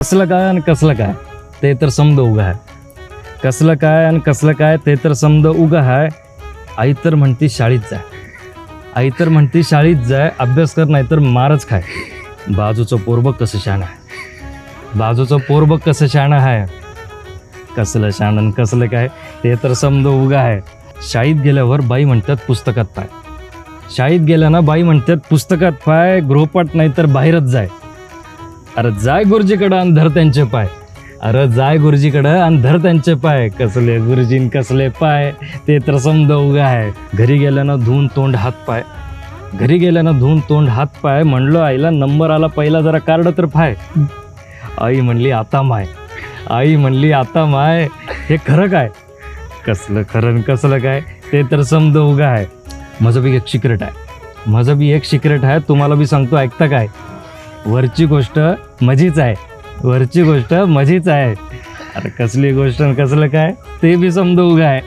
कसलं काय आणि कसलं काय? ते तर समद उगा आहे कसलं काय आणि कसलं काय ते तर समद उगा आहे आई तर म्हणती शाळेत जाय. आई तर म्हणती शाळेत जाय अभ्यास कर नाही तर मारच खाय. बाजूचं पोरबक कसं शाण आहे बाजूचं पोरबक कसं शाण आहे कसलं शाण आणि कसलं काय? ते तर समद उगा आहे शाळेत गेल्यावर बाई म्हणतात पुस्तकात पाय. शाळेत गेल्यानं बाई म्हणतात पुस्तकात पाय गृहपाठ नाही तर बाहेरच जाय. अरे जाय गुरुजीकडं आणि धर त्यांचे पाय. अरे जाय गुरुजीकडं आणि धर त्यांचे पाय. कसले गुरुजीन कसले पाय. ते तर समजा उगा आहे. घरी गेल्यानं धुवून तोंड हात पाय. घरी गेल्यानं धुवून तोंड हात पाय म्हणलो आईला नंबर आला पहिला जरा कार्ड तर पाय. आई म्हणली आता माय. आई म्हणली आता माय. हे खरं काय? कसलं खरं आणि कसलं काय? ते तर समज उगा आहे. माझं बी एक सिक्रेट आहे. माझं बी एक सिक्रेट आहे. तुम्हाला बी सांगतो ऐकता काय? वरची गोष्ट मजीच आहे. वरची गोष्ट मजीच आहे. अरे कसली गोष्ट आणि कसलं काय? ते बी समजा उगा आहे.